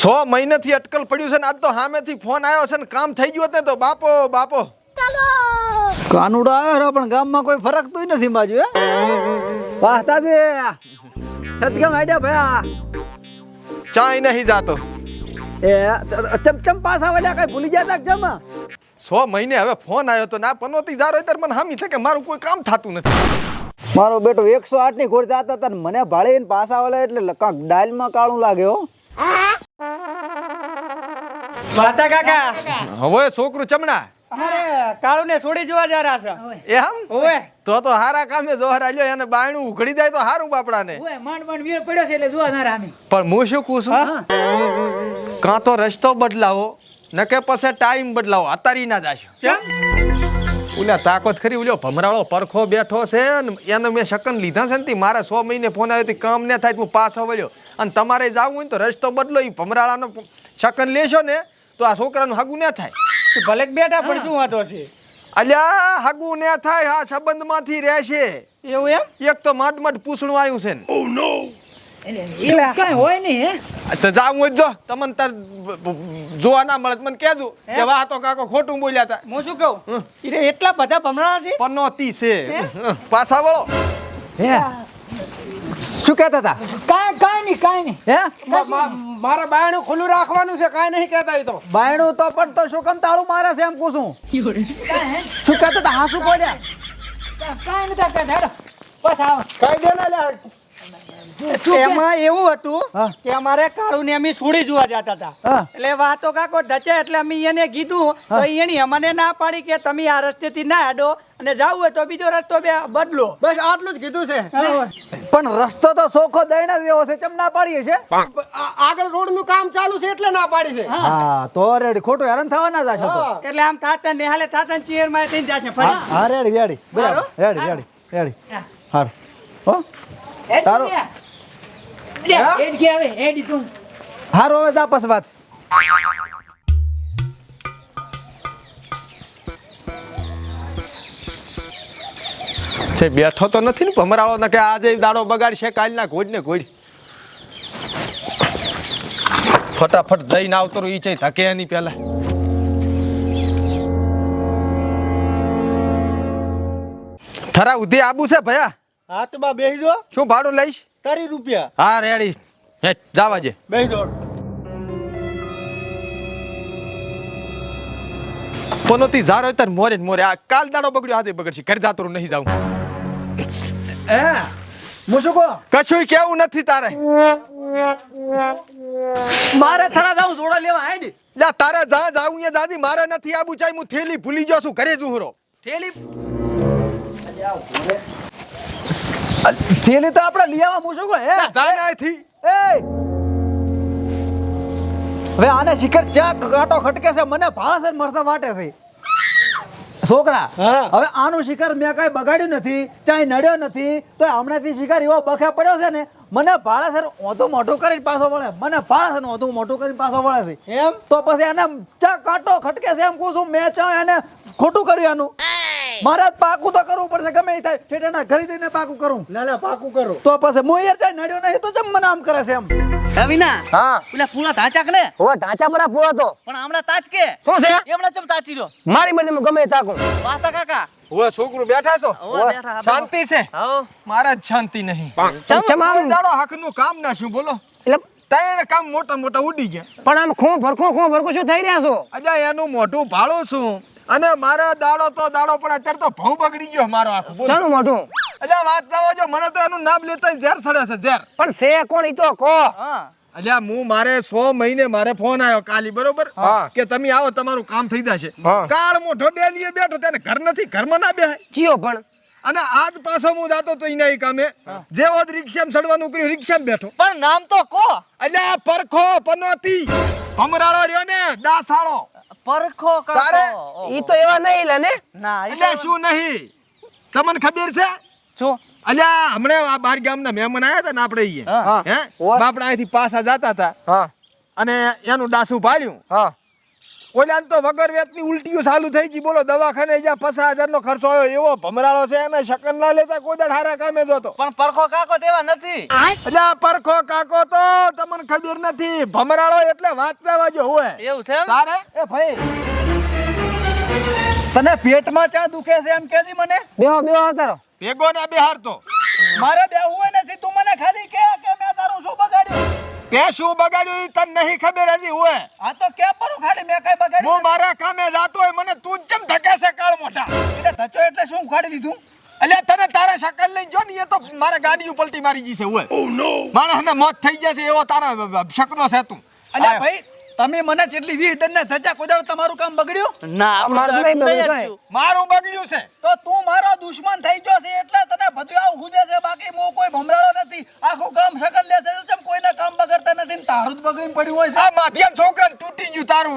સો મહિનાથી અટકલ પડ્યું છે ને આજ તો સામેથી ફોન આવ્યો છે ને કામ થઈ ગયું હોત તો બાપો બાપો. કાનુડો આવ્યો રે પણ ગામમાં કોઈ ફરક તોય નથી બાજુ હે? દે સદગમ આડ્યા ભયા. ચાઈ નહીં જાતો. એ ચમ ચમ પાસા વળ્યા કઈ ભૂલી જતા તા જમા સો મહિને હવે ફોન આવ્યો તો ના પનોતી જારો ત્યારે મને હામી થાય કે મારું કોઈ કામ થતું નથી. મારો બેટો એકસો આઠની ઘોડ જાતા હતા મને ભાળીને પાસા વળે એટલે કાંક ડાયલમાં કાળું લાગ્યો હો. વાતા કાકા. હવે છોકરું ચમણા અરે કાળુ ને છોડી જોવા જા રહ્યા છે. એ ઓએ તો તો હારા કામે જોહર આલ્યો એને બાયણું ઉઘડી જાય તો હારું બાપડાને. ઓએ માંડ માંડ વીર પડ્યો છે એટલે જોવા ના રામી. પણ હું શું કહું છું? કાં તો રસ્તો બદલાવો ન કે પછી ટાઈમ બદલાવો અતારી ના જાશો. ઓલા તાકત ખરી ઓલ્યો ભમરાળો પરખો બેઠો છે ને એને મેં શકન લીધા છે ને તી મારે સો મહિને ફોન આવ્યો કામ ને થાય હું પાછો વળ્યો. અને તમારે જવું હોય ને તો રસ્તો બદલો એ ભમરાળાનો શકન લેશો ને તો આ છોકરાનું હાગું ના થાય? તું ભલે બેઠા પણ શું વાંધો છે? અલ્યા હગું ના થાય આ સંબંધમાંથી રહેશે એવું એમ? એક તો મટ મટ પૂછણું આવ્યું છે ને. એટલે એવું હોય નહીં હે? તો જાવું હોય જો તમને તાર જોવા ના મળે મને કેજો કે વાહ તો કાકો ખોટું બોલ્યા હતા હું શું કહું? એટલા બધા ભમરાણા છે પનોતી છે. પાછા વળો. હે? શું કહેતા હતા નહીં કાંઈ નહીં. હે? મારા બાયણું ખુલ્લું રાખવાનું છે કાંઈ નહીં કહેતા તો. બાયણું તો પણ તો શું કામ તાળું મારે છે એમ પૂછું શું કહેતા હતા હાસુ બોલ્યા. કાઈ નથી કહેતા. બસ આવ. કઈ દે ને લે. એમાં એવું હતું કે અમારે કાળુ ને અમે સુડી જોવા જતા હતા. એટલે વાતો કાકો ધચે એટલે અમે એને કીધું તો એની અમને ના પાડી કે તમે આ રસ્તેથી ના હાડો અને જવું હોય તો બીજો રસ્તો બે બદલો. બસ આટલું જ કીધું છે. પણ રસ્તો તો સોખો દઈને દેવો છે ચમ ના પાડીએ છે? આગળ રોડનું કામ ચાલુ છે એટલે ના પાડી છે. હા. તો રેડી. ખોટું હેરાન થવા ના જાશો તો. એટલે આમ થાતા ને હાલે થાતા ચેરમાં થઈ જશે ફરી. હા હા, રેડી રેડી. બરાબર. Ready ready ready. હારું. હો. તારો- લે. લે, હેડ કે આવે હેડ તું. હારું હવે જા પછી વાત. છે બેઠો તો નથી ને ભમરાળો ને કે આજે દાડો બગાડશે કાલ ના ઘોડ ને ઘોડ ફટાફટ જઈને આવતો રહું ઈ છે ધકે એની પહેલા. થરા ઉધી આબુ છે ભયા? હા તો બા બેસી જો. શું ભાડું લઈશ? તારી રૂપિયા? હા રેડી. હે જાવા જે બે દોડ પનોતી ઝારો તર મોરે ને મોરે. આ કાલ દાડો બગડ્યો હાથે બગડશે. ઘર જાતો નહીં જાઉં. એ કહું? કશું કેવું નથી તારે. મારે થરા જાઉં જોડા લેવા હાઈડ લા તારે જા જાવું એ જાજી. મારે નથી આબુ ચાઈ હું થેલી ભૂલી ગયો છું. ઘરે જ ઉહરો થેલી? થેલી તો આપણે લઈ આવવા મૂછો કો હે? જા ના થી એ! હવે આને શિખર ચા કાટો ખટકે છે મને ભાસ મરતા માટે છે. છોકરા હવે આનું શિખર મેં કઈ બગાડ્યું નથી ચાય નડ્યો નથી તો હમણાંથી શિખર એવો બખે પડ્યો છે ને મને ભાળે છે ઓધો મોટો કરીને પાછો વળે. મને ભાળે છે ઓધો મોટો કરીને પાછો વળે છે. એમ? તો પછી એને ચા કાટો ખટકે છે એમ કહું છું મેં ચા એને ખોટું કર્યું એનું. મારે જ પાકું તો કરવું પડશે ગમે એ થાય. ઠેઠાના ઘરી દઈને પાકું કરું. ના ના પાકું કરું. તો પછી હું યાર નડ્યો નહીં તો જમ મને આમ કરે છે એમ. રવિના હા. પેલા પૂળા તાચાક ને? હવે ઢાંચા બરા પૂરો તો. પણ હમણાં તાચકે શું છે? એમણા ચમ તાચી રહ્યો? મારી મને ગમે તાકું. વાતા કાકા? ઓય છોકરું બેઠા છો? ઓવે બેઠા હા, શાંતિ છે? હાઓ મારા જ શાંતિ નહીં. ચમ? ચમ આવે? કોઈ દાડો કામ ના શું બોલો. એટલે ત્રણ કામ મોટા મોટા ઉડી ગયા. પણ આમ ખો ભરખો ખો ભરખો શું થઈ રહ્યા છો? અજા એનું મોઢું ભાળું છું. અને મારા દાડો તો દાડો પણ અત્યારે તો ભઉ બગડી ગયો મારો આખો બોલો. મોઢું? અલ્યા વાત કરો જો મને તો એનું નામ લેતા ઝેર સડે છે ઝેર. પણ છે કોણ ઈ તો? કો. અલ્યા હું મારે સો મહિને મારે ફોન આવ્યો કાલી બરોબર? કે તમે આવો તમારું કામ થઈ જશે. કાળ મોઢો ડેલીએ બેઠો તેને ઘર નથી ઘરમાં ના બેહાય. જીઓ પણ. અને આજ પાછો હું જાતો તો એના ઈ કામે જેવો જ રિક્ષામાં ચડવાનું કર્યું રિક્ષામાં બેઠો. પણ નામ તો કો. અલ્યા પરખો પનોતી. ભમરાળો રહ્યો ને દાસાળો. પરખો તારે? ઈ તો એવા નહીં લે ને. ના એટલે શું નહીં? તમને ખબર છે? શું અલ્યા હમણાં આ બાર ગામના મહેમાન આવ્યા હતા ને આપણે હે. બાપડા અહીંથી પાછા જતા હતા. અને એનું ડાસું પાડ્યું હા. ઓલા તો વગર વેતની ઉલટીઓ ચાલુ થઈ ગઈ. બોલો દવાખાને જ્યાં પચાસ હજાર નો ખર્ચો આવ્યો એવો ભમરાળો છે એને શકન ના લેતા કોઈ દાડ હારા કામે જોતો. પણ પરખો કાકો તેવા નથી. એટલે પરખો કાકો તો તમને ખબર નથી. ભમરાળો એટલે વાંચતા વાજો હોય. એવું છે તારે? એ ભાઈ. તને પેટમાં ચા દુખે છે એમ કેજી મને? બેહો બેહો અવતારો ભેગો ના બેહાર તો મારે બેહવું નથી તું મને ખાલી કે કે મેં તારું શું બગાડ્યું? તે શું બગાડ્યું ઈ તને નહીં ખબર હજી હોય. આ તો કે પરું ખાલી મેં કઈ બગાડ્યું હું મારા કામે જાતો હોય મને તું જ ચમ ધકે છે કાળ મોટા? એટલે ધચો એટલે શું ઉખાડી દીધું? એટલે તને તારા શકલ લઈને જો ને એ તો મારે ગાડી પલટી મારી જશે છે હોય. માણસને મોત થઈ જશે એવો તારા શકનો છે તું. અલ્યા ભાઈ તમે મને જેટલી વીસ દન ને ધજા કોઈ તમારું કામ બગડ્યું? ના મારું નહીં બગડ્યું. મારું બગડ્યું છે. તો તું મારો દુશ્મન થઈ ગયો છે એટલે તને બધું આવું હુજે છે. બાકી હું કોઈ ભમરાળો નથી. આખું કામ શકલ લે છે. બગડતા નથી ને તારું જ બગડીને પડ્યું હોય આ માધ્યમ છોકરા તૂટી ગયું તારું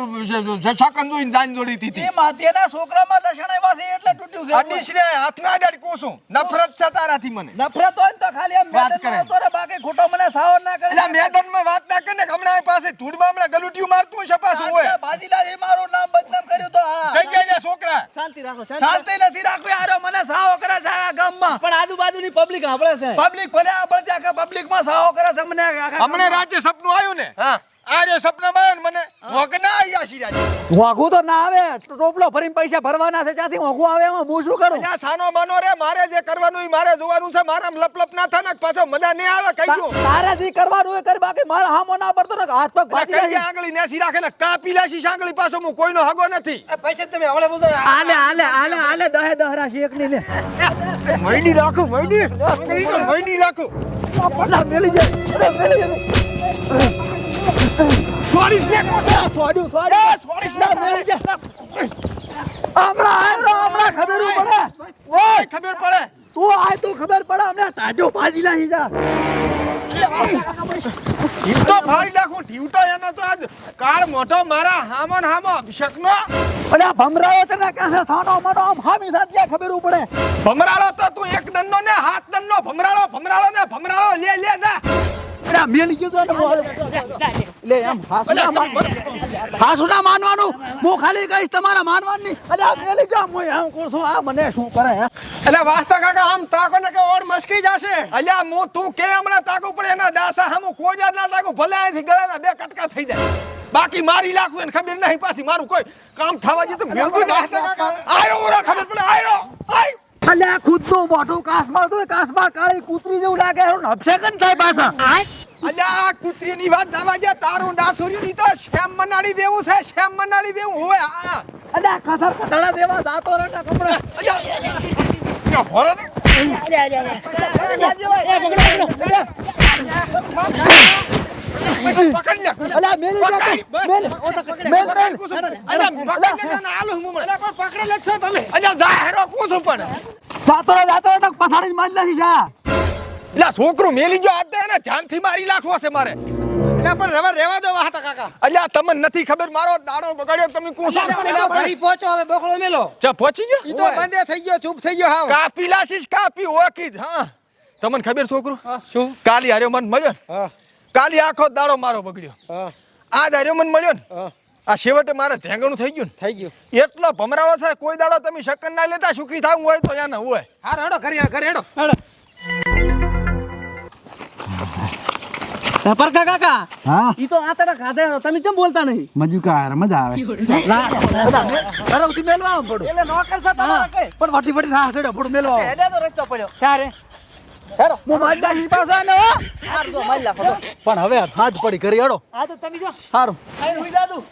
શકન જોઈને જાન જોડી છે એ માથેના છોકરામાં લક્ષણ આવ્યા છે એટલે તૂટ્યું છે. અડીશને હાથના અડાડ કોસું. નફરત છે તારાથી મને. નફરત હોય ને તો ખાલી આમ વાત કરે. આવતો રહે, બાકી ખોટો મને સાવર ના કરે. એટલે મેદાનમાં વાત ના કરીને હમણાં પાસે ધૂળમાં હમણાં ગલુટિયું મારતું હશે પાછું હોય. ભાજીલાલ એ મારું નામ બદનામ કર્યું તો હા જઈ ગયા છોકરા? શાંતિ રાખો શાંતિ શાંતિ નથી રાખવી આરો મને સાવ કરે છે આ ગામમાં. પણ આજુબાજુની પબ્લિક સાંભળે છે. પબ્લિક ભલે આપણે ત્યાં કે પબ્લિકમાં સાવો કરે છે મને હમણાં રાજ્ય સપનું આવ્યું ને આ જે સપનામાં મને. હોક ના આયા શિરાજ વાઘું તો ના આવે. ટોપલો ભરીને પૈસા ભરવાના છે. ત્યાંથી વાઘું આવે એમાં હું શું કરું? અહીંયા સાનો માનો રે મારે જે કરવાનું એ મારે જોવાનું છે. મારા લપ લપ ના થાય ને પાછો મજા નહીં આવે કઈ ગયો તારે જે કરવાનું એ કરી બાકી મારા હામો ના પડતો ને હાથ પગ ભાજી કઈ જાય. આંગળી નેસી રાખે ને કાપી લેશી આંગળી પાછો હું કોઈનો હગો નથી. પૈસા તમે હવળે બોલતો હાલે આલે આલે આલે દહે દહરા રાશી ની લે. મૈડી લાખું મૈડી. મૈડી લાખું. પડા મેલી જાય. અરે મેલી જાય. સોરી ને કોસે સોડ્યું સોડ્યું સોડી ના મેલી જાય હમણાં આવ્યો હમણાં ખબર પડે? ઓય ખબર પડે. તું આય તો ખબર પડે હમણાં ટાઢો ભાજી લાગી જા. ઢીવ ફાડી નાખું. ઢીવ એનો તો આજ કાળ મોટો મારા હામો ને હામો અભિષેકનો. અલ્યા ભમરાયો છે ને કાસે થાનો મનો આમ હામી સાથ ખબર પડે? ભમરાળો તો તું એક દંડો ને હાથ દંડો ભમરાળો ભમરાળો ને ભમરાળો લે લે ના અલ્યા મેલી ગયો ને લે એમ હાસુના માન હાસુ માનવાનું? હું ખાલી કહીશ તમારા માનવાની. અરે અલ્યા મેલી ગયો હું એમ કહું છું? આ મને શું કરે હે? એટલે વાસ્તા કાકા આમ તાકો ને કે ઓડ મસ્કી જશે? અલ્યા હું તું કે હમણાં તાકો પડે એના ડાસા હમ કોજા ના તાકો ભલે અહીંથી ગળાના બે કટકા થઈ જાય. બાકી મારી લાખું એને ખબર નહીં પાછી મારું કોઈ કામ થવા જતું જ કાકા. આયો ઓરો ખબર પડે આયો આય અલ્યા ખુદનું મોઢું કાસમાં હતું કાસમાં કાળી કૂતરી જેવું લાગે એનું અપશેકન થાય પાછા. અલ્યા આ કૂતરીની વાત થવા ગયા તારું ડાસુરીની તો શ્યામ મનાડી દેવું છે શ્યામ મનાડી દેવું હોય આ અલ્યા કથર કથડા દેવા દાતો રટા કપડા. અલ્યા ભરો ને. પકડી લે અલ્યા મેલી પકડ. મેલ. મેલ મેલ. અલ્યા પકડી લે ને આલુ હું મને. પકડી લે છો તમે. અલ્યા જા હેરો છું પણ. દાંતો રે રટા પથાડી મારી નાખી જા એટલે છોકરું મેલી ગયો આતે એને જાનથી મારી નાખવો છે મારે. એટલે પણ રેવા રેવા દો વાહતા કાકા. અલ્યા તમને નથી ખબર મારો દાડો બગાડ્યો તમે કુસુમ ઘડી પહોંચો હવે બોકળો મેલો. ચા પહોંચી ગયો? ઈ તો બંદે થઈ ગયો ચૂપ થઈ ગયો હા કાપી લાશીશ કાપી ઓકી જ હા. તમને ખબર છોકરું? શું? કાલી હાર્યો મન મળ્યો કાલી આખો દાડો મારો બગડ્યો. આજ હાર્યો મન મળ્યો ને. આ છેવટે મારે ઢેંગણું થઈ ગયું થઈ ગયું. એટલો ભમરાળો થાય કોઈ દાડો તમે શકન ના લેતા સુખી થાવું હોય તો યાને હોય. હારો હેડો ઘરે ઘરે હેડો પરખા કાકા હા? ઈ તો આતડા ખાધે તમે કેમ બોલતા નહીં? મજુ મજા આવે. અરે ઉતી મેલવા પડો એટલે નોકર છે તમારા કઈ પણ વટી વટી રાહ ચડ્યો પડો મેલવા હેડે તો રસ્તો પડ્યો. ને? હાર દો મારી લાખો પણ હવે હાથ પડી કરી હેડો. આ તો તમે જો. સારું જાદુ